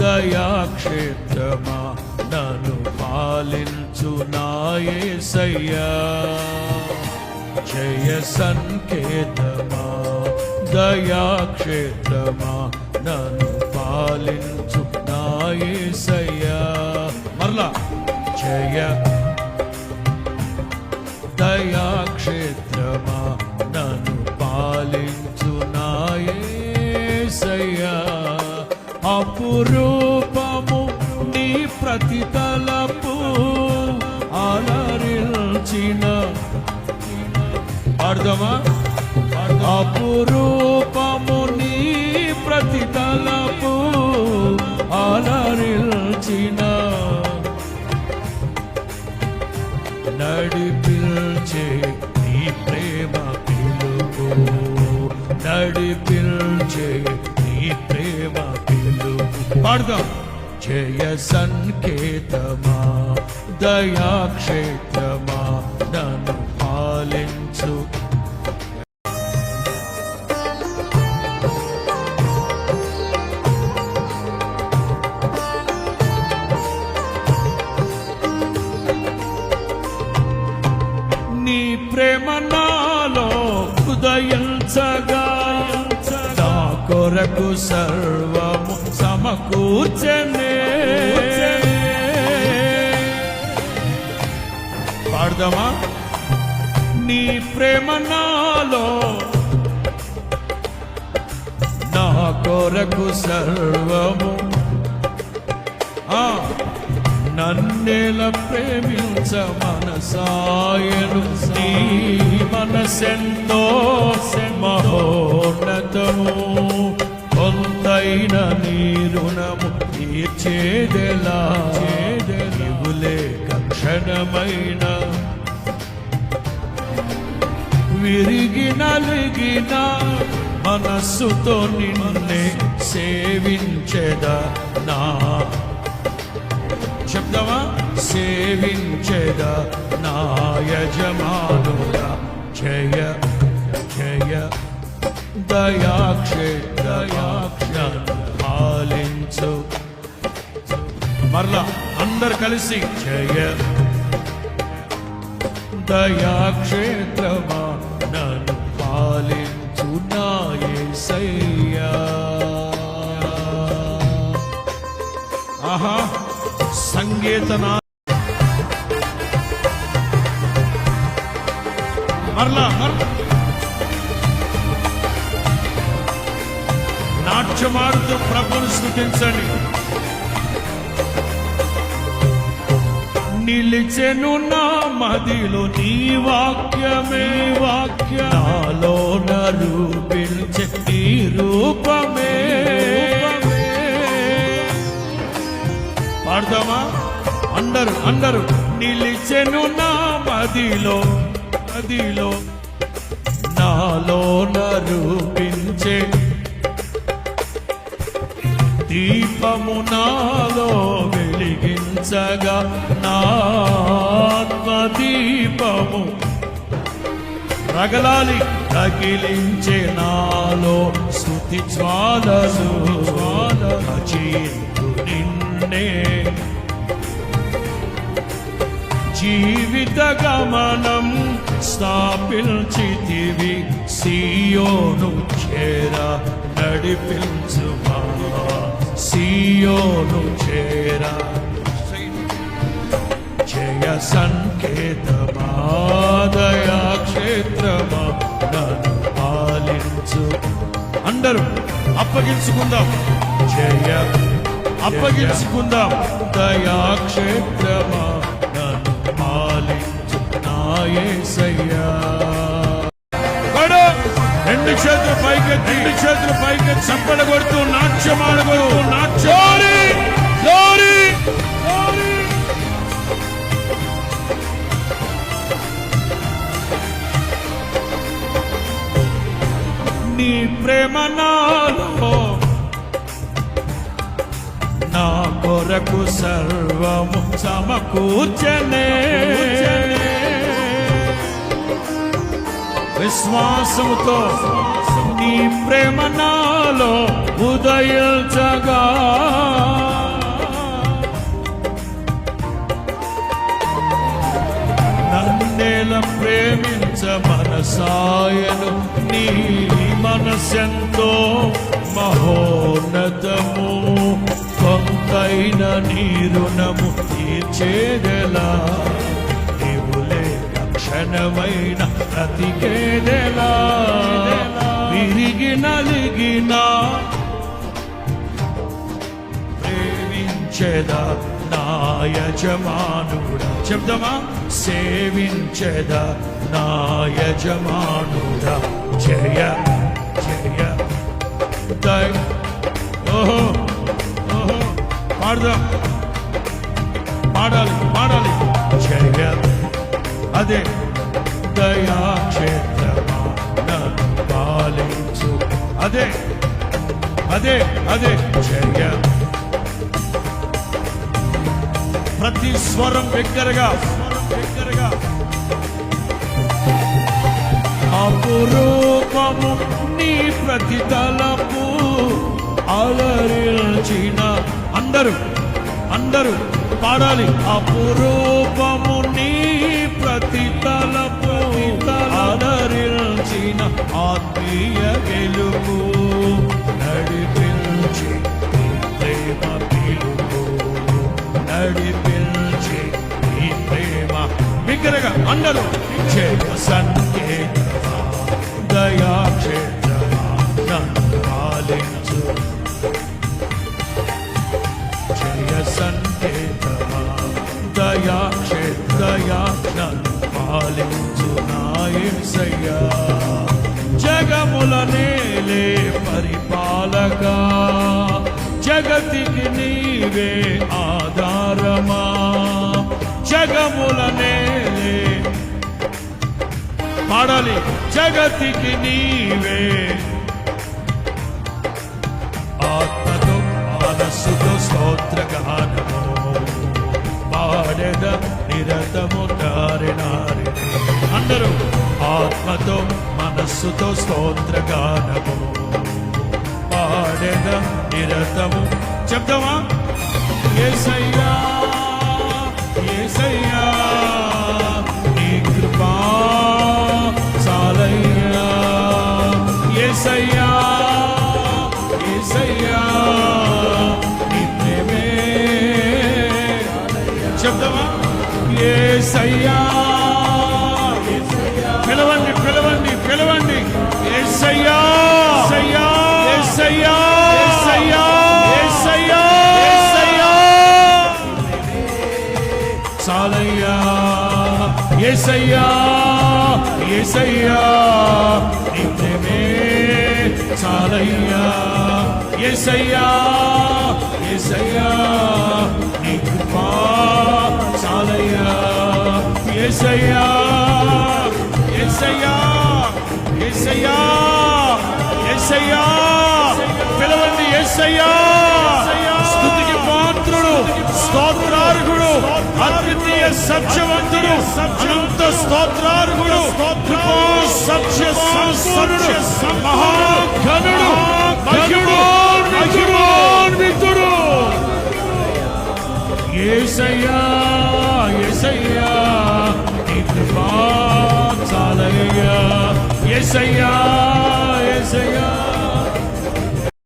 దయాక్షేత్రమా? నన్ను పాలించు నాయసయ్యా జయ సంకేతమా? దయాక్షేత్రమా? నన్ను పాలించు నాయసయ్యా మరలా. జయ. దయాక్షేత్రమా? రూపము నీ ప్రతి తలపు అలరించిన. అర్థమా? అపురూపము నీ ప్రతి తలపు అలరించిన. నడిపించే నీ ప్రేమ పిలుపు. నడిపించే నీ ప్రేమ పాడుదాం. జయ సంకేతమా దయాక్షేత్రమా నన్ను పాలించు. నీ ప్రేమ నాలో సగా నా కొరకు సర్వము కూర్చనే. పాడదామా? నీ ప్రేమ నాలో నా కొరకు సర్వము. ఆ నన్నేల ప్రేమించ మనసాయను నీ మనసెంతో మహోన్నతము. కొందైన నీ రుణము తీర్చేదెలా? చేదెలివులే క్షణమైన విరిగి నలిగిన మనస్సుతో నిన్నే సేవించెదా నా? చెప్దామా? సేవించెదా నా యజమానుగా జయ జయ. దయాక్షేత్రయాక్ష పాలించు మరలా అందరు కలిసి జయ. దయాక్షేత్రమా నన్ను పాలించు నా యేసయ్యా ఆహా సంగీతనా. మరలా మరలా. నాట్యమారుతూ ప్రభును స్థుతించండి నిలిచెను నా మదిలో నీ వాక్యమే వాక్యాలో నూపించే నీ రూపమే. పాడదామా? అందరు అందరు నిలిచెను నా మదిలో మదిలో. నాలో నూపించే దీపము నాలో వెలిగించగా నాత్మ దీపము రగలాలి తగిలించే నాలో శృతి జ్వాలలు జ్వాలచీందు నిన్నే. జీవిత గమనం స్థాపించితివి సీయోను చేర నడిపించుమా సియోను చేరా జయ సంకేతమా దయా క్షేత్రమా నన్ను పాలించు అందరూ అప్పగించుకుందాం. జయ అప్పగించుకుందాం. దయా క్షేత్రమా నన్ను పాలించు నాయసయ్యా కొడు. రెండు చేతులు పైకెత్తి రెండు చేతులు పైకెత్తి చప్పల కొడుతూ ప్రేమ నాలో నా కొరకు సర్వము సమకూర్చనే. విశ్వాసముతో నీ ప్రేమ నాలో ఉదయించగా. నన్నేల ప్రేమి మనసాయను నీ మనసెంతో మహోన్నతము. కొంతైన నీ రుణము తీర్చేదెలా నీవు లేక క్షణమైన బ్రతికేదెలా విరిగి నలిగిన ప్రేమించేదా నా యజమానుడా చెప్దామా? సేవించెదా నా యజమానుడా జయ జయ. దయ ఓహో ఓహో. పాడదాం. పాడాలి పాడాలి. జయ అదే. దయాక్షేత్రమా నన్ను పాలించు. అదే అదే అదే. జయ. ప్రతి స్వరం బిగ్గరగా. బిగ్గరగా అపురూపము నీ ప్రతి తలపు అలరిల్చిన అందరూ అందరూ పాడాలి. అపురూపము నీ ప్రతి తలపు అలరిల్చిన ఆత్మీయ వెలుగు నాయసయ్యా జగముల నేలే పరిపాలక జగతికి నీవే ఆధారమా? జగముల నేలే పాడాలి. జగతికి నీవే ఆత్మతో మనస్సుతో స్తోత్రగానము. పాడద నిరతము నారి అందరూ ఆత్మతో మనస్సుతో స్తోత్రగానము పాడెద నిరతము. చెప్తామా ఏసయ్యా ఏసయ్యా. ఏసయ్యా! ఏసయ్యా! ఏసయ్యా! ఏసయ్యా! ఏసయ్యా! ఏసయ్యా! చాలయ్యా! ఏసయ్యా! ఏసయ్యా! నీ ప్రేమే చాలయ్యా! ఏసయ్యా! ఏసయ్యా! నీ కృపా చాలయ్యా! ఏసయ్యా! ఏసయ్యా! ఏసయ్యా! ఏసయ్యా పిలవండి ఏసయ్యా. స్థుతికి పాత్రుడు స్తోత్రార్హుడు అద్వితీయ సత్యవంతుడు అనంత స్తోత్రార్హుడు కృపా సత్య సంపన్నుడు మహాఘనుడు మహిమాన్వితుడు ఏసయ్యా ఏసయ్యా నీ కృపా చాలయ్యా. ఏసయ్యా ఏసయ్యా